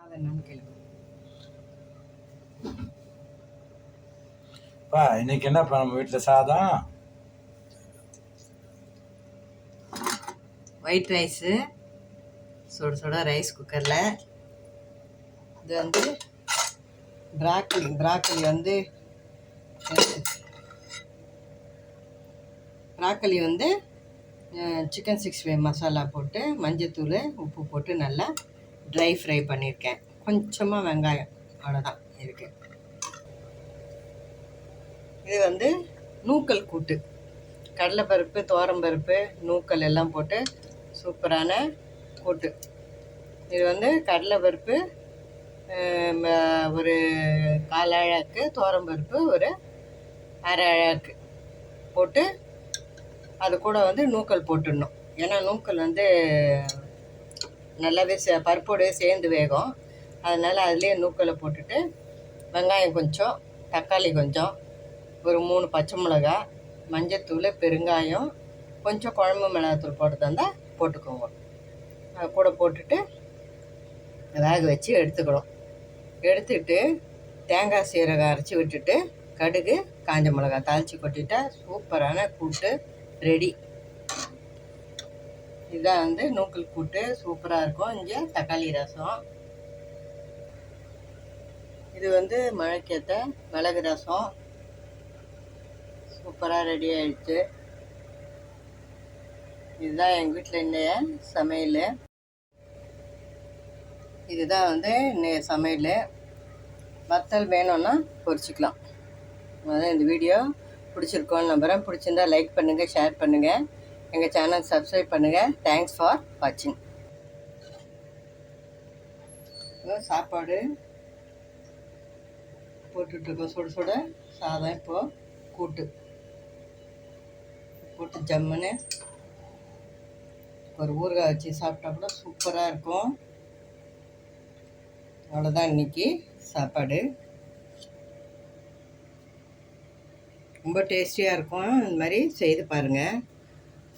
அது என்னன்னு கேளுங்க. பா இன்னைக்கு என்னப்பா நம்ம வீட்டில் சாதம்? ஒயிட் ரைஸு சுட சுட ரைஸ் குக்கரில் இது வந்து ப்ராக்கலி ப்ராக்கலி வந்து ப்ராக்கலி வந்து சிக்கன் சிக்ஸ் ஃபைவ் மசாலா போட்டு மஞ்சத்தூள் உப்பு போட்டு நல்லா ட்ரை ஃப்ரை பண்ணியிருக்கேன் கொஞ்சமாக வெங்காயம். அவ்வளோதான் இருக்குது இது வந்து நூக்கல் கூட்டு. கடலைப்பருப்பு தோரம்பருப்பு நூக்கல் எல்லாம் போட்டு சூப்பரான கூட்டு. இது வந்து கடலைப்பருப்பு ஒரு கால் அழகு தோரம்பருப்பு ஒரு அரை அழகு போட்டு அது கூட வந்து நூக்கல் போட்டுடணும். ஏன்னா நூக்கல் வந்து நல்லாவே சே பருப்போடு சேர்ந்து வேகும். அதனால் அதுலேயே நூக்கலை போட்டுட்டு வெங்காயம் கொஞ்சம் தக்காளி கொஞ்சம் ஒரு மூணு பச்சை மிளகா மஞ்சத்தூள் பெருங்காயம் கொஞ்சம் குழம்பு மிளகாத்தூள் போட்டு தந்தால் போட்டுக்கோங்க. அது கூட போட்டுட்டு வேக வச்சு எடுத்துக்கணும். எடுத்துட்டு தேங்காய் சீரகம் அரைச்சி விட்டுட்டு கடுகு காஞ்ச மிளகா தாளித்து கொட்டிட்டா சூப்பரான கூட்டு ரெடி. இதுதான் வந்து நூக்கல் கூட்டு சூப்பராக இருக்கும். இங்கே தக்காளி ரசம். இது வந்து மழைக்கேற்ற மிளகு ரசம். சூப்பராக ரெடி ஆயிடுச்சு. இதுதான் எங்கள் வீட்டில் இன்னைய சமையல். இதுதான் வந்து இன்னைய சமையல். வத்தல் வேணும்னா பொரிச்சிக்கலாம். அதான் இந்த வீடியோ பிடிச்சிருக்கோன்னு நம்புகிறேன் பிடிச்சிருந்தா லைக் பண்ணுங்கள் ஷேர் பண்ணுங்கள் எங்கள் சேனல் சப்ஸ்கிரைப் பண்ணுங்கள் தேங்க்ஸ் ஃபார் வாட்சிங் சாப்பாடு போட்டுட்ருக்கோம் சுட சுட சாதம் இப்போது கூட்டு. போட்டு ஜம்முன்னு ஒரு ஊறுகாய் வச்சு சாப்பிட்டா கூட சூப்பராக இருக்கும். அவ்வளோதான் இன்னைக்கு சாப்பாடு. ரொம்ப டேஸ்டியாக இருக்கும். இந்த மாதிரி செய்து பாருங்கள்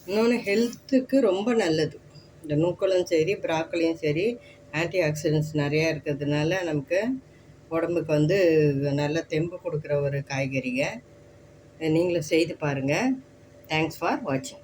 இன்னொன்று ஹெல்த்துக்கு ரொம்ப நல்லது. இந்த நூக்கலும் சரி ப்ராக்கலியும் சரி ஆன்டி ஆக்சிடென்ட்ஸ் நிறையா இருக்கிறதுனால நமக்கு உடம்புக்கு வந்து நல்ல தெம்பு கொடுக்குற ஒரு காய்கறிங்க. நீங்களும் செய்து பாருங்கள் தேங்க்ஸ் ஃபார் வாட்சிங்